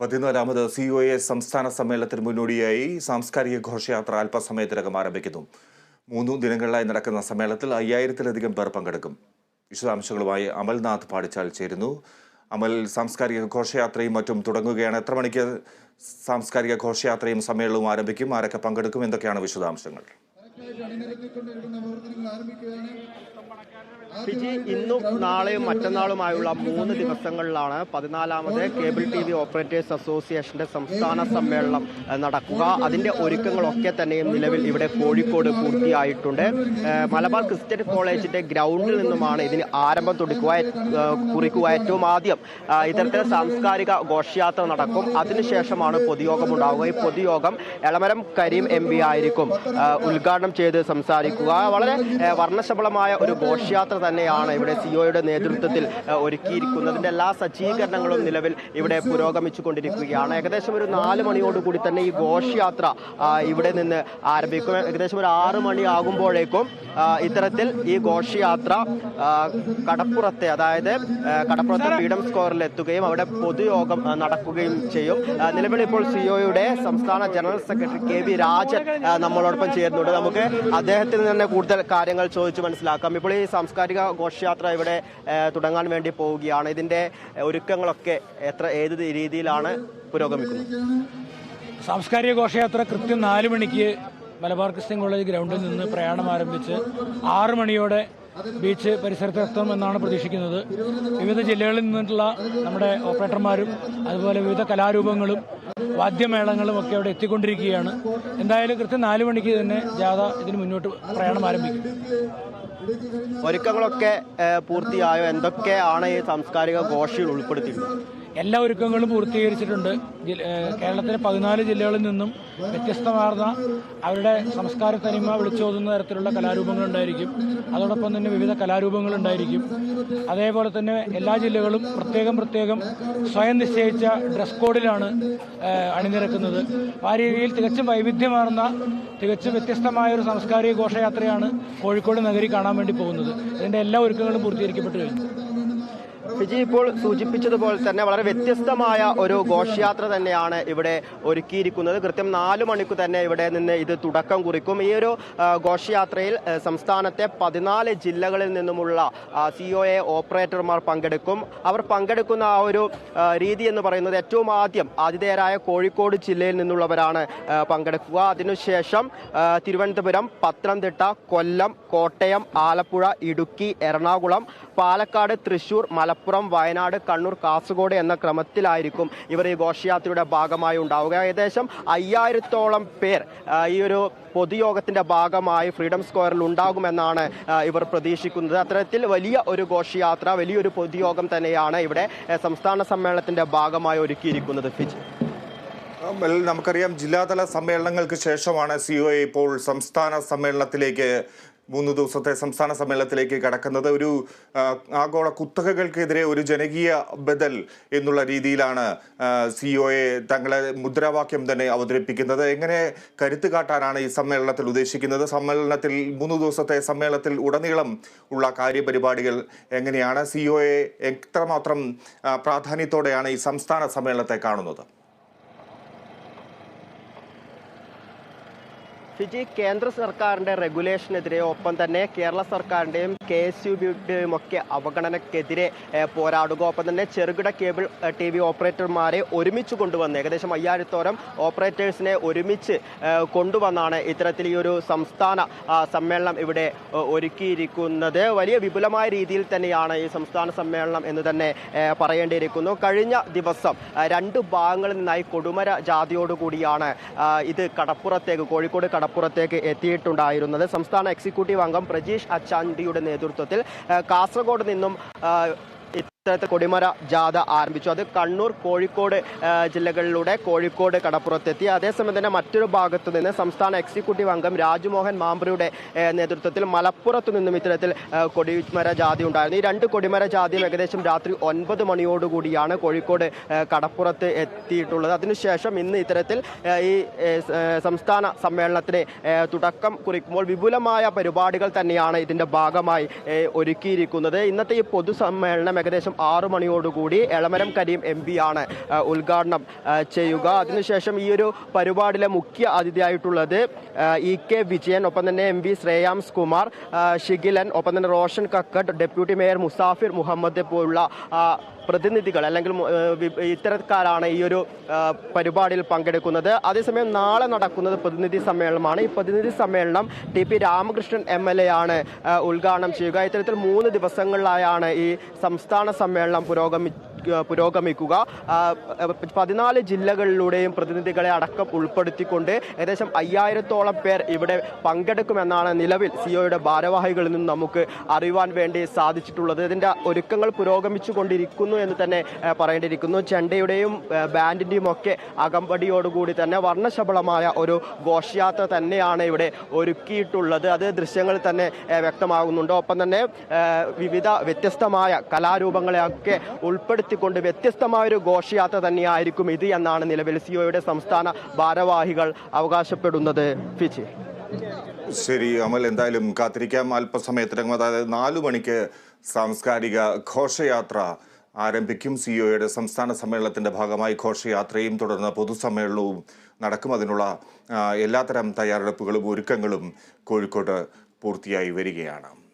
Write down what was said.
പതിനാലാമത് C O A സംസ്ഥാന സമ്മേളനത്തിന് മുന്നോടിയായി സാംസ്കാരിക ഘോഷയാത്ര അല്പസമയത്തിനകം ആരംഭിക്കുന്നു. മൂന്നു ദിനങ്ങളിലായി നടക്കുന്ന സമ്മേളനത്തിൽ അയ്യായിരത്തിലധികം പേർ പങ്കെടുക്കും. വിശദാംശങ്ങളുമായി അമൽനാഥ് പാടിച്ചാൽ ചേരുന്നു. അമൽ സാംസ്കാരിക ഘോഷയാത്രയും മറ്റും തുടങ്ങുകയാണ്. എത്ര മണിക്ക് സാംസ്കാരിക ഘോഷയാത്രയും സമ്മേളനവും ആരംഭിക്കും? ആരൊക്കെ പങ്കെടുക്കും? എന്തൊക്കെയാണ് വിശദാംശങ്ങൾ? ഫിജി ഇന്നും നാളെയും മറ്റന്നാളുമായുള്ള മൂന്ന് ദിവസങ്ങളിലാണ് പതിനാലാമത് കേബിൾ ടി വി ഓപ്പറേറ്റേഴ്സ് അസോസിയേഷന്റെ സംസ്ഥാന സമ്മേളനം നടക്കുക. അതിന്റെ ഒരുക്കങ്ങളൊക്കെ തന്നെയും നിലവിൽ ഇവിടെ കോഴിക്കോട് പൂർത്തിയായിട്ടുണ്ട്. മലബാർ ക്രിസ്ത്യൻ കോളേജിന്റെ ഗ്രൗണ്ടിൽ നിന്നുമാണ് ഇതിന് ആരംഭം തുടിക്കുക. കുറിക്കുക. ഏറ്റവും ആദ്യം ഇത്തരത്തിൽ സാംസ്കാരിക ഘോഷയാത്ര നടക്കും. അതിനുശേഷമാണ് പൊതുയോഗം ഉണ്ടാവുക. ഈ പൊതുയോഗം എളമരം കരീം എം പി ആയിരിക്കും. ആ, ഉദ്ഘാടനം ചെയ്ത് സംസാരിക്കുക. വളരെ വർണശബളമായ ഒരു ഘോഷയാത്ര തന്നെയാണ് ഇവിടെ സിഒയുടെ നേതൃത്വത്തിൽ ഒരുക്കിയിരിക്കുന്നതിന്റെ ഒരുക്കിയിരിക്കുന്നതിന്റെ എല്ലാ സജ്ജീകരണങ്ങളും നിലവിൽ ഇവിടെ പുരോഗമിച്ചു കൊണ്ടിരിക്കുകയാണ് ഏകദേശം ഒരു നാല് മണിയോടുകൂടി തന്നെ ഈ ഘോഷയാത്ര ഇവിടെ നിന്ന് ആരംഭിക്കും. ഏകദേശം ഒരു ആറ് മണി ആകുമ്പോഴേക്കും ഇത്തരത്തിൽ ഈ ഘോഷയാത്ര കടപ്പുറത്തെ അതായത് കടപ്പുറത്തെ ഫ്രീഡം സ്ക്വയറിൽ എത്തുകയും അവിടെ പൊതുയോഗം നടക്കുകയും ചെയ്യും. നിലവിൽ ഇപ്പോൾ സിഒയുടെ സംസ്ഥാന general secretary K V Rajan നമ്മളോടൊപ്പം ചേരുന്നുണ്ട്. നമുക്ക് അദ്ദേഹത്തിൽ നിന്ന് തന്നെ കൂടുതൽ കാര്യങ്ങൾ ചോദിച്ച് മനസ്സിലാക്കാം. ഇപ്പോൾ ഈ സാംസ്കാരിക ഘോഷയാത്ര ഇവിടെ തുടങ്ങാൻ വേണ്ടി പോവുകയാണ്. ഇതിന്റെ ഒരുക്കങ്ങളൊക്കെ എത്ര ഏത് രീതിയിലാണ് പുരോഗമിക്കുന്നത്? സാംസ്കാരിക ഘോഷയാത്ര കൃത്യം നാല് മണിക്ക് മലബാർ ക്രിസ്ത്യൻ കോളേജ് ഗ്രൗണ്ടിൽ നിന്ന് പ്രയാണം ആരംഭിച്ച് ആറ് മണിയോടെ ബീച്ച് പരിസരത്ത് എത്തുമെന്നാണ് പ്രതീക്ഷിക്കുന്നത്. വിവിധ ജില്ലകളിൽ നിന്നിട്ടുള്ള നമ്മുടെ ഓപ്പറേറ്റർമാരും അതുപോലെ വിവിധ കലാരൂപങ്ങളും വാദ്യമേളങ്ങളും ഒക്കെ അവിടെ എത്തിക്കൊണ്ടിരിക്കുകയാണ്. എന്തായാലും കൃത്യം നാല് മണിക്ക് തന്നെ ജാഥ ഇതിന് മുന്നോട്ട് പ്രയാണം ആരംഭിക്കും. ഒരുക്കങ്ങളൊക്കെ പൂർത്തിയായോ? എന്തൊക്കെയാണ് ഈ സാംസ്കാരിക ഘോഷയിൽ ഉൾപ്പെടുത്തിയിട്ടുള്ളത്? എല്ലാ ഒരുക്കങ്ങളും പൂർത്തീകരിച്ചിട്ടുണ്ട്. കേരളത്തിലെ പതിനാല് ജില്ലകളിൽ നിന്നും വ്യത്യസ്തമാർന്ന അവരുടെ സംസ്കാര തനിമ വിളിച്ചോതുന്ന തരത്തിലുള്ള കലാരൂപങ്ങളുണ്ടായിരിക്കും. അതോടൊപ്പം തന്നെ വിവിധ കലാരൂപങ്ങളുണ്ടായിരിക്കും. അതേപോലെ തന്നെ എല്ലാ ജില്ലകളും പ്രത്യേകം പ്രത്യേകം സ്വയം നിശ്ചയിച്ച ഡ്രസ് കോഡിലാണ് അണിനിരക്കുന്നത്. ആ രീതിയിൽ തികച്ചും വൈവിധ്യമാർന്ന തികച്ചും വ്യത്യസ്തമായ ഒരു സാംസ്കാരിക ഘോഷയാത്രയാണ് കോഴിക്കോട് നഗരി കാണാൻ വേണ്ടി പോകുന്നത്. ഇതിന്റെ എല്ലാ ഒരുക്കങ്ങളും പൂർത്തീകരിക്കപ്പെട്ടു കഴിഞ്ഞു. ഫിജി ഇപ്പോൾ സൂചിപ്പിച്ചതുപോലെ തന്നെ വളരെ വ്യത്യസ്തമായ ഒരു ഘോഷയാത്ര തന്നെയാണ് ഇവിടെ ഒരുക്കിയിരിക്കുന്നത്. കൃത്യം നാല് മണിക്ക് തന്നെ ഇവിടെ നിന്ന് ഇത് തുടക്കം കുറിക്കും. ഈ ഒരു ഘോഷയാത്രയിൽ സംസ്ഥാനത്തെ പതിനാല് ജില്ലകളിൽ നിന്നുമുള്ള സി ഒ എ ഓപ്പറേറ്റർമാർ പങ്കെടുക്കും. അവർ പങ്കെടുക്കുന്ന ആ ഒരു രീതി എന്ന് പറയുന്നത് ഏറ്റവും ആദ്യം ആതിഥേയരായ കോഴിക്കോട് ജില്ലയിൽ നിന്നുള്ളവരാണ് പങ്കെടുക്കുക. അതിനുശേഷം തിരുവനന്തപുരം പത്തനംതിട്ട കൊല്ലം കോട്ടയം ആലപ്പുഴ ഇടുക്കി എറണാകുളം പാലക്കാട് തൃശൂർ മലപ്പുറം വയനാട് കണ്ണൂർ കാസർഗോഡ് എന്ന ക്രമത്തിലായിരിക്കും ഇവർ ഈ ഘോഷയാത്രയുടെ ഭാഗമായി ഉണ്ടാവുക. ഏകദേശം അയ്യായിരത്തോളം പേർ ഈ ഒരു പൊതുയോഗത്തിന്റെ ഭാഗമായി ഫ്രീഡം സ്ക്വയറിൽ ഉണ്ടാകുമെന്നാണ് ഇവർ പ്രതീക്ഷിക്കുന്നത്. അത്തരത്തിൽ വലിയ ഒരു ഘോഷയാത്ര വലിയൊരു പൊതുയോഗം തന്നെയാണ് ഇവിടെ സംസ്ഥാന സമ്മേളനത്തിന്റെ ഭാഗമായി ഒരുക്കിയിരിക്കുന്നത്. ഫിജ്. നമുക്കറിയാം ജില്ലാതല സമ്മേളനങ്ങൾക്ക് ശേഷമാണ് സി ഇപ്പോൾ സംസ്ഥാന സമ്മേളനത്തിലേക്ക് മൂന്ന് ദിവസത്തെ സംസ്ഥാന സമ്മേളനത്തിലേക്ക് കടക്കുന്നത് ഒരു ആഗോള കുത്തകകൾക്കെതിരെ ഒരു ജനകീയ ബദൽ എന്നുള്ള രീതിയിലാണ് സി തങ്ങളെ മുദ്രാവാക്യം തന്നെ അവതരിപ്പിക്കുന്നത്. എങ്ങനെ കരുത്ത് കാട്ടാനാണ് ഈ സമ്മേളനത്തിൽ ഉദ്ദേശിക്കുന്നത്? സമ്മേളനത്തിൽ മൂന്ന് ദിവസത്തെ സമ്മേളനത്തിൽ ഉടനീളം ഉള്ള കാര്യപരിപാടികൾ എങ്ങനെയാണ്? സി ഒ എ എത്രമാത്രം പ്രാധാന്യത്തോടെയാണ് ഈ സംസ്ഥാന സമ്മേളനത്തെ കാണുന്നത്? ഫിജി കേന്ദ്ര സർക്കാരിന്റെ റെഗുലേഷനെതിരെ ഒപ്പം തന്നെ കേരള സർക്കാരിന്റെയും കെ എസ് യു ബിയുടെയും ഒക്കെ അവഗണനക്കെതിരെ പോരാടുക. ഒപ്പം തന്നെ ചെറുകിട കേബിൾ ടി വി ഓപ്പറേറ്റർമാരെ ഒരുമിച്ച് കൊണ്ടുവന്ന് ഏകദേശം അയ്യായിരത്തോളം ഓപ്പറേറ്റേഴ്സിനെ ഒരുമിച്ച് കൊണ്ടുവന്നാണ് ഇത്തരത്തിൽ ഈ ഒരു സംസ്ഥാന സമ്മേളനം ഇവിടെ ഒരുക്കിയിരിക്കുന്നത്. വലിയ വിപുലമായ രീതിയിൽ തന്നെയാണ് ഈ സംസ്ഥാന സമ്മേളനം എന്ന് തന്നെ പറയേണ്ടിയിരിക്കുന്നു. കഴിഞ്ഞ ദിവസം രണ്ട് ഭാഗങ്ങളിൽ നിന്നായി കൊടുമര ജാതിയോടുകൂടിയാണ് ഇത് കടപ്പുറത്തേക്ക് കോഴിക്കോട് കടപ്പുറത്തേക്ക് എത്തിയിട്ടുണ്ടായിരുന്നത്. സംസ്ഥാന എക്സിക്യൂട്ടീവ് അംഗം പ്രജീഷ് അച്ചാണ്ടിയുടെ നേതൃത്വത്തിൽ കാസർഗോഡ് നിന്നും ഇത്തരത്തിൽ കൊടിമര ജാഥ ആരംഭിച്ചു. അത് കണ്ണൂർ കോഴിക്കോട് ജില്ലകളിലൂടെ കോഴിക്കോട് കടപ്പുറത്തെത്തി. അതേസമയം തന്നെ മറ്റൊരു ഭാഗത്തു നിന്ന് സംസ്ഥാന എക്സിക്യൂട്ടീവ് അംഗം രാജ്മോഹൻ മാമ്പ്രയുടെ നേതൃത്വത്തിൽ മലപ്പുറത്തു നിന്നും ഇത്തരത്തിൽ കൊടിമര ജാതി ഉണ്ടായിരുന്നു. ഈ രണ്ട് കൊടിമര ജാതിയും ഏകദേശം രാത്രി ഒൻപത് മണിയോടുകൂടിയാണ് കോഴിക്കോട് കടപ്പുറത്ത് എത്തിയിട്ടുള്ളത്. അതിനുശേഷം ഇന്ന് ഇത്തരത്തിൽ ഈ സംസ്ഥാന സമ്മേളനത്തിന് തുടക്കം കുറിക്കുമ്പോൾ വിപുലമായ പരിപാടികൾ തന്നെയാണ് ഇതിന്റെ ഭാഗമായി ഒരുക്കിയിരിക്കുന്നത്. ഇന്നത്തെ ഈ പൊതുസമ്മേളനം ഏകദേശം ആറു മണിയോടുകൂടി എളമരം കരീം എം ആണ് ഉദ്ഘാടനം ചെയ്യുക. അതിനുശേഷം ഈ ഒരു പരിപാടിയിലെ മുഖ്യ അതിഥിയായിട്ടുള്ളത് ഇ കെ വിജയൻ ഒപ്പം തന്നെ എം വി ശ്രേയാംസ് കുമാർ ഷിഗിലൻ ഒപ്പം തന്നെ റോഷൻ കക്കട്ട് ഡെപ്യൂട്ടി മേയർ മുസാഫിർ മുഹമ്മദ് പോലുള്ള പ്രതിനിധികൾ അല്ലെങ്കിൽ ഇത്തരക്കാരാണ് ഈ ഒരു പരിപാടിയിൽ പങ്കെടുക്കുന്നത്. അതേസമയം നാളെ നടക്കുന്നത് പ്രതിനിധി സമ്മേളനമാണ്. ഈ പ്രതിനിധി സമ്മേളനം T P Ramakrishnan M L A ആണ് ഉദ്ഘാടനം ചെയ്യുക. ഇത്തരത്തിൽ മൂന്ന് ദിവസങ്ങളിലായാണ് ഈ സംസ്ഥാന സമ്മേളനം പുരോഗമി പുരോഗമിക്കുക. പതിനാല് ജില്ലകളിലൂടെയും പ്രതിനിധികളെ അടക്കം ഉൾപ്പെടുത്തിക്കൊണ്ട് ഏകദേശം അയ്യായിരത്തോളം പേർ ഇവിടെ പങ്കെടുക്കുമെന്നാണ് നിലവിൽ സിഒയുടെ ഭാരവാഹികളിൽ നിന്ന് നമുക്ക് അറിയുവാൻ വേണ്ടി സാധിച്ചിട്ടുള്ളത്. ഇതിന്റെ ഒരുക്കങ്ങൾ പുരോഗമിച്ചു കൊണ്ടിരിക്കുന്നു എന്ന് തന്നെ പറയേണ്ടിയിരിക്കുന്നു. ചെണ്ടയുടെയും ബാൻഡിന്റെയും ഒക്കെ അകമ്പടിയോടുകൂടി തന്നെ വർണശബളമായ ഒരു ഘോഷയാത്ര തന്നെയാണ് ഇവിടെ ഒരുക്കിയിട്ടുള്ളത്. അത് ദൃശ്യങ്ങളിൽ തന്നെ വ്യക്തമാകുന്നുണ്ട്. ഒപ്പം തന്നെ വിവിധ വ്യത്യസ്തമായ കലാരൂപങ്ങളെയൊക്കെ ഉൾപ്പെടുത്തിക്കൊണ്ട് വ്യത്യസ്തമായ ഒരു ഘോഷയാത്ര തന്നെയായിരിക്കും ഇത് എന്നാണ് നിലവിൽ സിഒയുടെ സംസ്ഥാന ഭാരവാഹികൾ അവകാശപ്പെടുന്നത്. ഫിജി. ശരി അമൽ എന്തായാലും കാത്തിരിക്കാം. അല്പസമയത്തിനകം അതായത് നാലു മണിക്ക് സാംസ്കാരിക ഘോഷയാത്ര ആരംഭിക്കും. സിഒയുടെ സംസ്ഥാന സമ്മേളനത്തിന്റെ ഭാഗമായി ഘോഷയാത്രയും തുടർന്ന് പൊതുസമ്മേളനവും നടക്കും. അതിനുള്ള എല്ലാത്തരം തയ്യാറെടുപ്പുകളും ഒരുക്കങ്ങളും കോഴിക്കോട് പൂർത്തിയായി വരികയാണ്.